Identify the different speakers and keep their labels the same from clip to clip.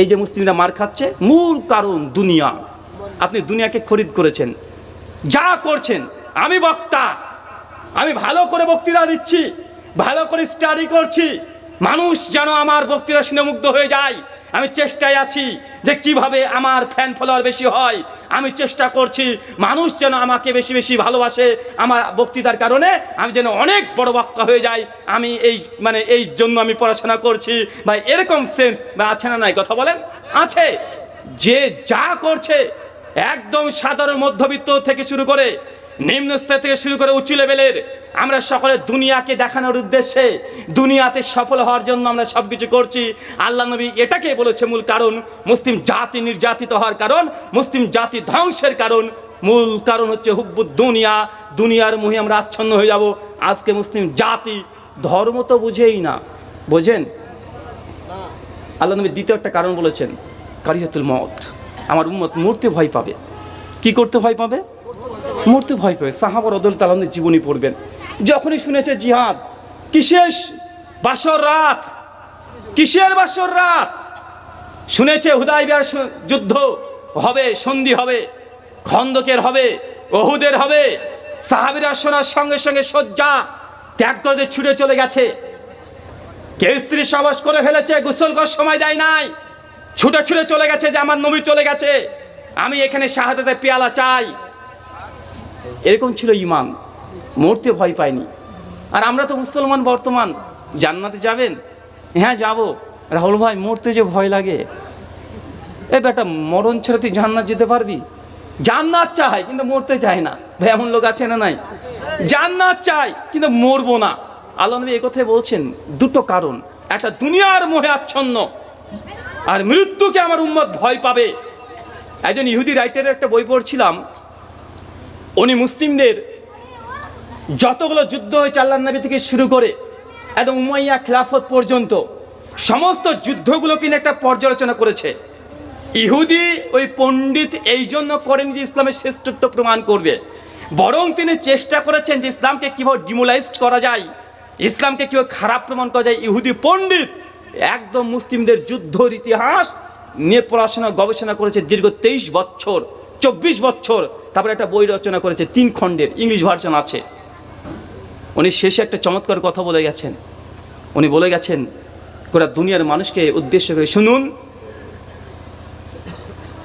Speaker 1: এই যে মুসলিমরা মার খাচ্ছে, মূল কারণ দুনিয়া। আপনি দুনিয়াকে খরিদ করেছেন, যা করছেন, আমি বক্তা, আমি ভালো করে বক্তৃতা দিচ্ছি, ভালো করে স্টাডি করছি। মানুষ যেন আমার বক্তৃতা শুনে মুগ্ধ হয়ে যায়, আমি চেষ্টায় আছি। যে কীভাবে আমার ফ্যান ফলোয়ার বেশি হয়, আমি চেষ্টা করছি মানুষ যেন আমাকে বেশি বেশি ভালোবাসে আমার বক্তৃতার কারণে আমি যেন অনেক বড় বক্তা হয়ে যাই, আমি এই মানে এই জন্য আমি পড়াশোনা করছি। বা এরকম সেন্স বা আছে না নাই? কথা বলেন। আছে। যে যা করছে একদম সাধারণ মধ্যবিত্ত থেকে শুরু করে নিম্ন স্তর থেকে শুরু করে উঁচু লেভেলের আমরা সকলে দুনিয়াকে দেখানোর উদ্দেশ্যে দুনিয়াতে সফল হওয়ার জন্য আমরা সব কিছু করছি। আল্লাহ নবী এটাকে বলেছে মূল কারণ, মুসলিম জাতি নির্যাতিত হওয়ার কারণ, মুসলিম জাতি ধ্বংসের কারণ। মূল কারণ হচ্ছে হুব্বুদ দুনিয়া, দুনিয়ার মুহে আমরা আচ্ছন্ন হয়ে যাব। আজকে মুসলিম জাতি ধর্ম তো বুঝেই না, বোঝেন? আল্লাহ নবী দ্বিতীয় একটা কারণ বলেছেন, কারিয়াতুল মত আমার উম্মত মূর্তি ভয় পাবে। কি করতে ভয় পাবে? মূর্তি ভয় পাবে। সাহাবর অদল তালামের জীবনী পড়বেন। যখনই শুনেছে জিহাদ, কিসের বাসর রাত? কিসের বাসর রাত? শুনেছে হুদাইবিয়ার যুদ্ধ হবে, সন্ধি হবে, খন্দকের হবে, ওহুদের হবে। সাহাবিরা শোনার সঙ্গে সঙ্গে শয্যা ত্যাগ করে ছুটে চলে গেছে। কেউ স্ত্রী সাবাস করে ফেলেছে, গোসল করার সময় দেয় নাই। ছুটে ছুটে চলে গেছে যে আমার নবী চলে গেছে। আমি এখানে শাহাদাতের পেয়ালা চাই। এরকম ছিল ইমান। মরতে ভয় পায়নি আর আমরা তো মুসলমান বর্তমান, জান্নাতে যাবেন? হ্যাঁ যাব। রাহুল ভাই, মরতে যে ভয় লাগে। এ বেটা, মরণ ছেড়ে তুই জান্নাত যেতে পারবি? জান্নাত চাই, কিন্তু মরতে চায় না। ভাই, এমন লোক আছে না নাই? জান্নাত চাই, কিন্তু মরবো না। আল্লাহ নবী একথাই বলছেন, দুটো কারণ। একটা, দুনিয়ার মোহে আচ্ছন্ন। আর মৃত্যুকে আমার উম্মত ভয় পাবে। একজন ইহুদি রাইটারের একটা বই পড়ছিলাম। উনি মুসলিমদের যতগুলো যুদ্ধ হয়েছে আল্লাহ নবী থেকে শুরু করে একদম উমাইয়া খেলাফত পর্যন্ত, সমস্ত যুদ্ধগুলো কিনে একটা পর্যালোচনা করেছে। ইহুদি ওই পণ্ডিত এই জন্য করেন যে ইসলামের শ্রেষ্ঠত্ব প্রমাণ করবে। বরং তিনি চেষ্টা করেছেন যে ইসলামকে কীভাবে ডিমোলাইজড করা যায়, ইসলামকে কীভাবে খারাপ প্রমাণ করা যায়। ইহুদি পণ্ডিত একদম মুসলিমদের যুদ্ধর ইতিহাস নিয়ে পড়াশোনা, গবেষণা করেছে দীর্ঘ তেইশ বছর, চব্বিশ বছর। তারপরে একটা বই রচনা করেছে, তিন খণ্ডের, ইংলিশ ভার্সন আছে। উনি শেষে একটা চমৎকার কথা বলে গেছেন। উনি বলে গেছেন, গোটা দুনিয়ার মানুষকে উদ্দেশ্য করে, শুনুন,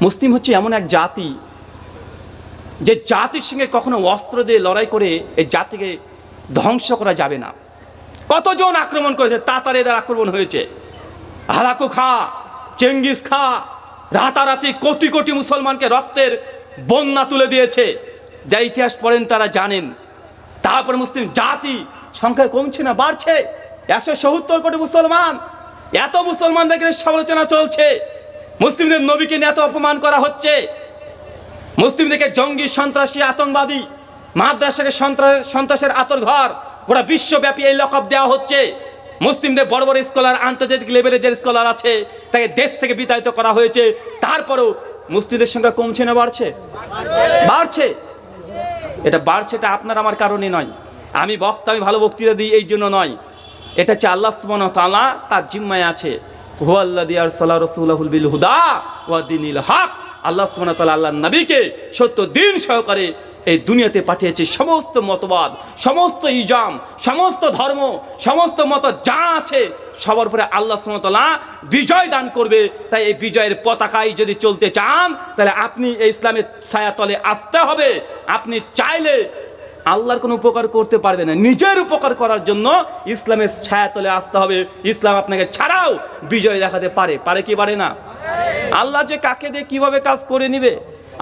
Speaker 1: মুসলিম হচ্ছে এমন এক জাতি, যে জাতির সঙ্গে কখনো অস্ত্র দিয়ে লড়াই করে এই জাতিকে ধ্বংস করা যাবে না। কতজন আক্রমণ করেছে তাতার এদের আক্রমণ হয়েছে। হালাকু খা, চেঙ্গিস খা, রাতারাতি কোটি কোটি মুসলমানকে রক্তের বন্যা তুলে দিয়েছে। যা ইতিহাস পড়েন তারা জানেন। তারপর মুসলিম জাতি সংখ্যা কমছে না, বাড়ছে। একশো সত্তর কোটি মুসলমান। এত মুসলমানদের সমালোচনা চলছে। মুসলিমদের নবীকে নিয়ে এত অপমান করা হচ্ছে। মুসলিমদেরকে জঙ্গি, সন্ত্রাসী, আতঙ্কবাদী, মাদ্রাসাকে সন্ত্রাস সন্ত্রাসের আতর ঘর, গোটা বিশ্বব্যাপী এই লকব দেওয়া হচ্ছে। মুসলিমদের বড় বড় স্কলার, আন্তর্জাতিক লেভেলের যে স্কলার আছে, তাকে দেশ থেকে বিতাড়িত করা হয়েছে। তারপরেও মুসলিমদের সংখ্যা কমছে না, বাড়ছে? বাড়ছে। এটা বাড়ছে এটা আপনার আমার কারণে নয়। আমি বক্তা, আমি ভালো বক্তৃতা দিই এই জন্য নয়। এটা হচ্ছে আল্লাহ সুবহান তালা তার জিম্মায় আছে। হুয়াল্লাদি আরসালা রাসূলাহুল বিল হুদা ওয়া দিনিল হক। আল্লাহ সুবহান তাআলা আল্লাহ নবীকে সত্য দিন সহকারে এই দুনিয়াতে পাঠিয়েছে সমস্ত মতবাদ, সমস্ত ইজাম, সমস্ত ধর্ম, সমস্ত মত যা আছে। সবার উপরে আল্লাহ সুমতলা বিজয় দান করবে। তাই এই বিজয়ের পতাকায় যদি চলতে চান, তাহলে আপনি এই ইসলামের ছায়াতলে আসতে হবে। আপনি চাইলে আল্লাহর কোনো উপকার করতে পারবে না। নিজের উপকার করার জন্য ইসলামের ছায়াতলে আসতে হবে। ইসলাম আপনাকে ছাড়াও বিজয় দেখাতে পারে। পারে কি পারে না? আল্লাহ যে কাকে দিয়ে কীভাবে কাজ করে নিবে?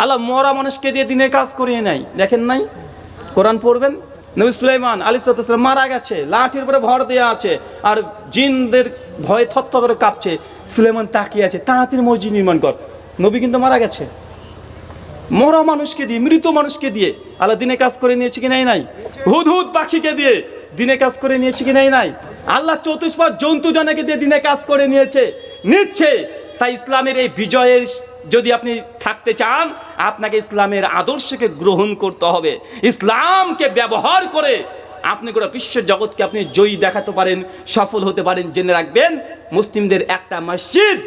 Speaker 1: আল্লাহ মরা মানুষকে দিয়ে দিনে কাজ করিয়ে নেয়। দেখেন নাই? কোরআন পড়বেন? নবী সুলাইমান আলী সালাম মারা গেছে, লাঠির উপরে ভর দেওয়া আছে, আর জিনদের ভয়ে থত্ত করে কাঁপছে। সুলাইমান তাকিয়ে আছে, তাড়াতাড়ি মসজিদ নির্মাণ কর। নবী কিন্তু মারা গেছে। মরা মানুষকে দিয়ে, মৃত মানুষকে দিয়ে আল্লাহ দিনে কাজ করে নিয়েছে কি নাই নাই? হুদ হুদ পাখিকে দিয়ে দিনে কাজ করে নিয়েছে কি নাই নাই? আল্লাহ চতুষ্পদ জন্তু জনকে দিয়ে দিনে কাজ করে নিয়েছে, নিচ্ছে। তাই ইসলামের এই বিজয়ের যদি আপনি থাকতে চান, আপনাকে ইসলামের আদর্শকে গ্রহণ করতে হবে। ইসলামকে ব্যবহার করে আপনি গোটা বিশ্ব জগৎকে আপনি জয়ী দেখাতে পারেন, সফল হতে পারেন, জেনে রাখবেন। মুসলিমদের একটা মসজিদ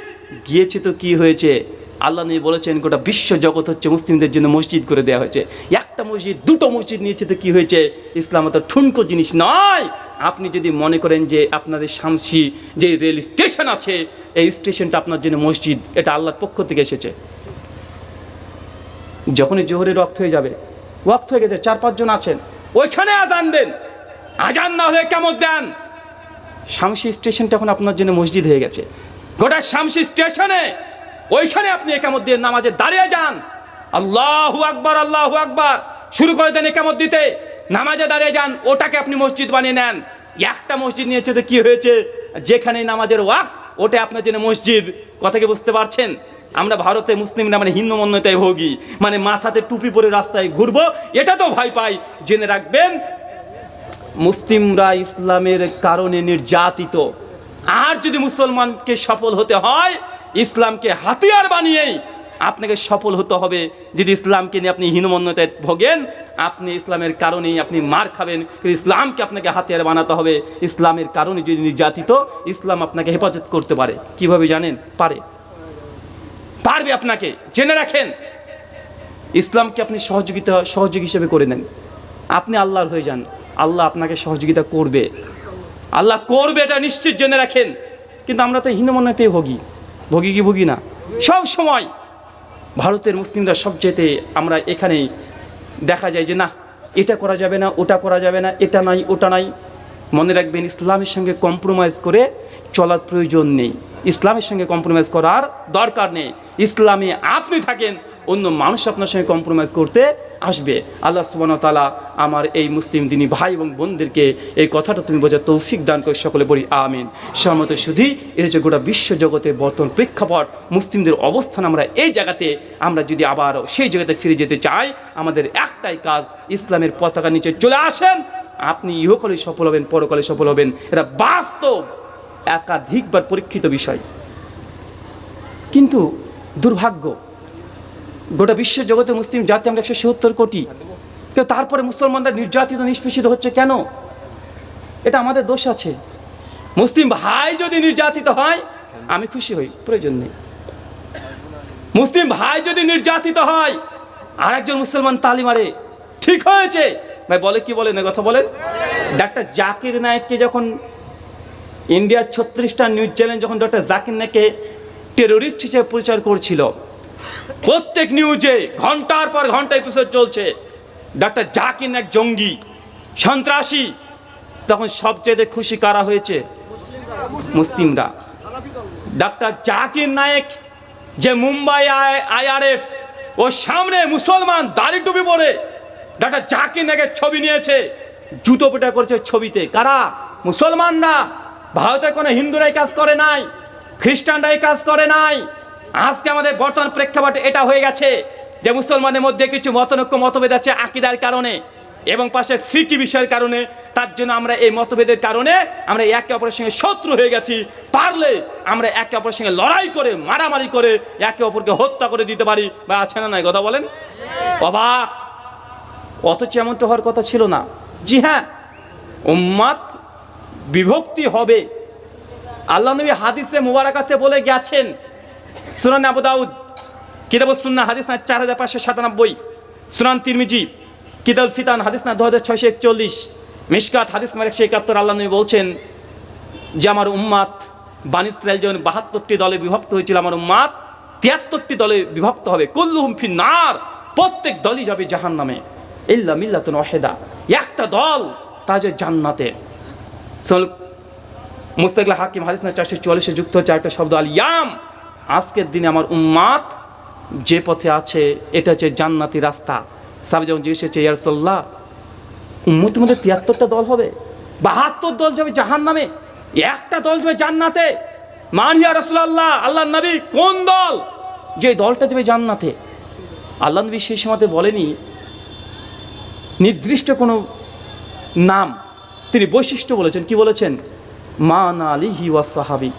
Speaker 1: গিয়েছে তো কি হয়েছে? আল্লাহ নিয়ে বলেছেন, গোটা বিশ্ব জগৎ হচ্ছে মুসলিমদের জন্য মসজিদ করে দেওয়া হয়েছে। একটা মসজিদ, দুটো মসজিদ নিয়েছে তো কি হয়েছে? ইসলাম তো ঠুনকো জিনিস নয়। আপনি যদি মনে করেন যে আপনাদের শামসি যে রেল স্টেশন আছে, এই স্টেশনটা আপনার জন্য মসজিদ, এটা আল্লাহর পক্ষ থেকে এসেছে। যখনই জোহরের রক্ত হয়ে যাবে, ওয়াক্ত হয়ে গেছে, চার পাঁচজন আছেন, ওইখানে আজান দেন। আজান না হলে কেমন দেন? শামসি স্টেশনটা এখন আপনার জন্য মসজিদ হয়ে গেছে। গোটা শামসি স্টেশনে, ওইখানে আপনি একামত দিয়ে নামাজে দাঁড়িয়ে যান। আল্লাহু আকবার আল্লাহু আকবার। শুরু করে দেন একামত দিতে। নামাজে দাঁড়িয়ে যান, ওটাকে আপনি মসজিদ বানিয়ে নেন। একটা মসজিদ নিয়েছে তো কি হয়েছে যেখানে নামাজের ওয়াক ওটা আপনার জন্য মসজিদ। কথা কি বুঝতে পারছেন? আমরা ভারতে মুসলিমরা মানে হিন্দু মন্যতায় ভোগী। মানে মাথাতে টুপি পরে রাস্তায় ঘুরবো, এটা তো ভয় পাই। জেনে রাখবেন, মুসলিমরা ইসলামের কারণে নির্যাতিত। আর যদি মুসলমানকে সফল হতে হয়, ইসলামকে হাতিয়ার বানিয়েই আপনাকে সফল হতে হবে। যদি ইসলামকে নিয়ে আপনি হীনমন্যতায় ভোগেন, আপনি ইসলামের কারণেই আপনি মার খাবেন। কিন্তু ইসলামকে আপনাকে হাতিয়ার বানাতে হবে। ইসলামের কারণে যদি নির্যাতিত, ইসলাম আপনাকে হেফাজত করতে পারে। কীভাবে জানেন? পারে। পারবে আপনাকে। জেনে রাখেন। ইসলামকে আপনি সহযোগিতা, সহযোগী হিসেবে করে নেন। আপনি আল্লাহর হয়ে যান। আল্লাহ আপনাকে সহযোগিতা করবে। আল্লাহ করবে এটা নিশ্চিত জেনে রাখেন। কিন্তু আমরা তো হীনমন্যতে ভোগী। ভোগী কি ভোগী না? সব সময়। ভারতের মুসলিমরা সবচেয়েতে আমরা এখানে দেখা যায় যে না, এটা করা যাবে না, ওটা করা যাবে না, এটা নাই, ওটা নাই। মনে রাখবেন, ইসলামের সঙ্গে কম্প্রোমাইজ করে চলার প্রয়োজন নেই। ইসলামের সঙ্গে কম্প্রোমাইজ করার দরকার নেই। ইসলামে আপনি থাকেন অন্য মানুষ আপনার সঙ্গে কম্প্রোমাইজ করতে আসবে। আল্লাহ সুবান তালা আমার এই মুসলিম দিনী ভাই এবং বোনদেরকে এই কথাটা তুমি বোঝা তৌফিক দান করে, সকলে বলি আমিন। সহমত শুধু এটা যে গোটা বিশ্ব জগতে বর্তমান প্রেক্ষাপট, মুসলিমদের অবস্থান আমরা এই জায়গাতে, আমরা যদি আবার সেই জায়গাতে ফিরে যেতে চাই, আমাদের একটাই কাজ, ইসলামের পতাকা নিচে চলে আসেন। আপনি ইহকালে সফল হবেন, পরকালে সফল হবেন। এটা বাস্তব, একাধিকবার পরীক্ষিত বিষয়। কিন্তু দুর্ভাগ্য গোটা বিশ্ব জগতে মুসলিম জাতি আমরা একশো সত্তর কোটি। কিন্তু তারপরে মুসলমানরা নির্যাতিত, নিষ্পেষিত হচ্ছে কেন? এটা আমাদের দোষ আছে। মুসলিম ভাই যদি নির্যাতিত হয়, আমি খুশি হই, প্রয়োজন নেই। মুসলিম ভাই যদি নির্যাতিত হয় আর একজন মুসলমান তালি মারে, ঠিক হয়েছে। ভাই, বলে কি বলেন এ কথা বলেন ডাক্তার জাকির নায়ককে যখন ইন্ডিয়ার ছত্রিশটা নিউজ চ্যানেল, যখন ডক্টর জাকির নায়ককে টেরোরিস্ট হিসেবে প্রচার করছিল প্রত্যেক নিউজে ঘণ্টার পর ঘণ্টা এপিসোড চলছে। ডাক্তার জাকির এক জঙ্গি, সন্ত্রাসী, তখন সবচেয়ে খুশি কারা হয়েছে? মুসলিমরা। ডাক্তার জাকির নায়েক যে মুম্বাই আইআরএফ ও সামনে মুসলমান দাড়ি টুপি পরে ডাক্তার জাকির নায়কের ছবি নিয়েছে, জুতো পেটা করেছে ছবিতে। কারা? মুসলমানরা। ভারতে কোনো হিন্দুরাই কাজ করে নাই খ্রিস্টানরা এই কাজ করে নাই আজকে আমাদের বর্তমান প্রেক্ষাপটে এটা হয়ে গেছে যে মুসলমানের মধ্যে কিছু মতনৈক্য মতভেদ আছে আকিদার কারণে এবং পাশে ফিকি বিষয়ের কারণে, তার জন্য আমরা এই মতভেদের কারণে আমরা একে অপরের সঙ্গে শত্রু হয়ে গেছি। পারলে আমরা একে অপরের সঙ্গে লড়াই করে, মারামারি করে, একে অপরকে হত্যা করে দিতে পারি বা আছে না নাই কথা বলেন? অবাক। অথচ এমনটা হওয়ার কথা ছিল না। জি হ্যাঁ উম্মাদ বিভক্তি হবে। আল্লাহ নবী হাদিসে মুবারাকাতে বলে গেছেন সুনান আবু দাউদ কিতাব সুন্না হাদিস না চার হাজার পাঁচশো সাতানব্বই। সুনান তিরমিজি কিতাব ফিতান, হাদিস না দু হাজার ছয়শো একচল্লিশ। মিশকাত, হাদিস নাম্বার একশো একাত্তর, আল্লাহ নবী বলছেন যে, আমার উম্মাত ইসরায়েল যেমন বাহাত্তরটি দলে বিভক্ত হয়েছিল, আমার উম্মাত তিয়াত্তরটি দলে বিভক্ত হবে। কুল্লুহুম ফি নার প্রত্যেক দলই যাবে জাহান নামে ইল্লা মিল্লাতুন ওয়াহিদা। একটা দল তা যে জান্নাতে। মুস্তাকলা হাকিম, হাদিস না চারশো চুয়াল্লিশে যুক্ত হচ্ছে একটা শব্দ আল ইয়াম আজকের দিনে আমার উম্মাত যে পথে আছে, এটা হচ্ছে জান্নাতি রাস্তা। সাবে যেমন জিজ্ঞেস হচ্ছে ইয়ারসল্লাহ উম্মতের মধ্যে তিয়াত্তরটা দল হবে? বাহাত্তর দল যাবে জাহান নামে একটা দল যাবে জান্নাতে? মানিয়া রসুল্লাহ আল্লাহ নবী কোন দল? যে দলটা যাবে জান্নাতে। আল্লাহ নবী সেই সময়তে বলেনি, নির্দিষ্ট কোনো নাম। তিনি বৈশিষ্ট্য বলেছেন। কি বলেছেন? মা না আলিহি ওয়া সাহাবি।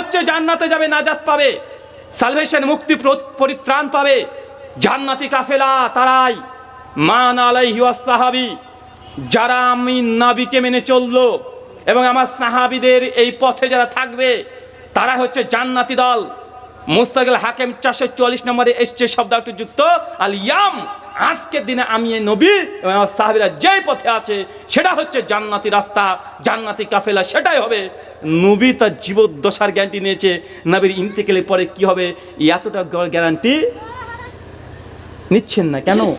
Speaker 1: হচ্ছে জান্নাতে যাবে, নাজাত পাবে। সালভেশন মুক্তি পরিত্রাণ পাবে। জান্নাতি কাফেলা তারাই। মান আলাইহিওয়া সাহাবি যারা আমি নাবিকে মেনে চলল এবং আমার সাহাবিদের এই পথে যারা থাকবে, তারা হচ্ছে জান্নাতি দল। মুস্তাকিল হাকিম চারশো চুয়াল্লিশ নম্বরে এসছে শব্দটি যুক্ত। আল ইয়াম, আজকের দিনে আমি এই নবী এবং আমার সাহাবিরা যেই পথে আছে, সেটা হচ্ছে জান্নাতি রাস্তা, জান্নাতি কাফেলা, সেটাই হবে। নবী তার জীবদ্দশার গ্যারান্টি নিয়েছে। নবীর ইন্তেকেলের পরে কি হবে? এতটা গ্যারান্টি নিচ্ছেন না, কেন?